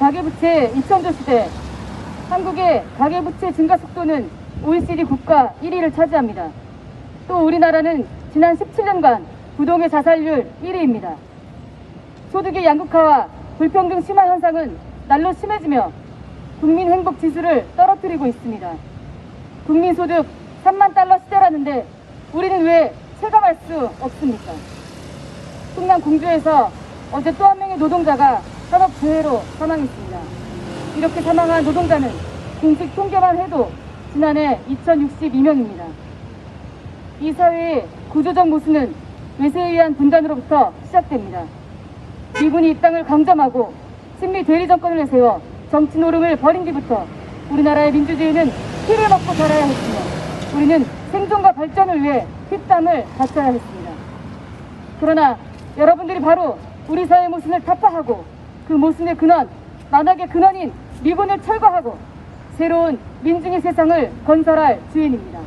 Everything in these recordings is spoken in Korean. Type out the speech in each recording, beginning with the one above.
가계부채 2000조 시대 한국의 가계부채 증가 속도는 OECD 국가 1위를 차지합니다. 또 우리나라는 지난 17년간 부동의 자살률 1위입니다. 소득의 양극화와 불평등 심화 현상은 날로 심해지며 국민 행복 지수를 떨어뜨리고 있습니다. 국민 소득 3만 달러 시대라는데 우리는 왜 체감할 수 없습니까? 충남 공주에서 어제 또 한 명의 노동자가 재해로 사망했습니다. 이렇게 사망한 노동자는 공식 통계만 해도 지난해 2062명입니다. 이 사회의 구조적 모순은 외세에 의한 분단으로부터 시작됩니다. 미군이 이 땅을 강점하고 친미 대리 정권을 내세워 정치 노름을 벌인 뒤부터 우리나라의 민주주의는 피를 먹고 자라야 했으며 우리는 생존과 발전을 위해 핏땀을 바쳐야 했습니다. 그러나 여러분들이 바로 우리 사회 모순을 타파하고 그 모순의 근원, 만악의 근원인 미군을 철거하고 새로운 민중의 세상을 건설할 주인입니다.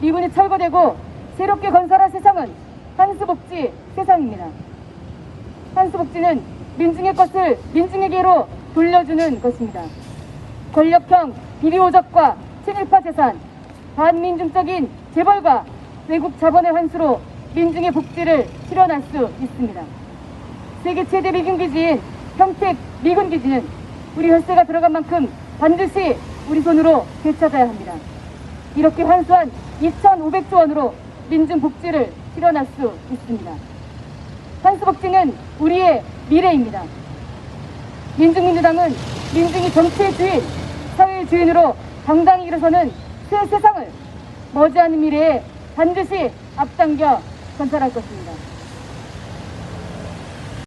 미군이 철거되고 새롭게 건설할 세상은 한수복지 세상입니다. 한수복지는 민중의 것을 민중에게로 돌려주는 것입니다. 권력형 비리오적과 친일파 재산, 반민중적인 재벌과 외국 자본의 환수로 민중의 복지를 실현할 수 있습니다. 세계 최대 미군 기지인 평택 미군 기지는 우리 혈세가 들어간 만큼 반드시 우리 손으로 되찾아야 합니다. 이렇게 환수한 2,500조 원으로 민중 복지를 실현할 수 있습니다. 환수복지는 우리의 미래입니다. 민중민주당은 민중이 정치의 주인, 사회의 주인으로 당당히 일어서는 새 세상을 머지않은 미래에 반드시 앞당겨 건설할 것입니다.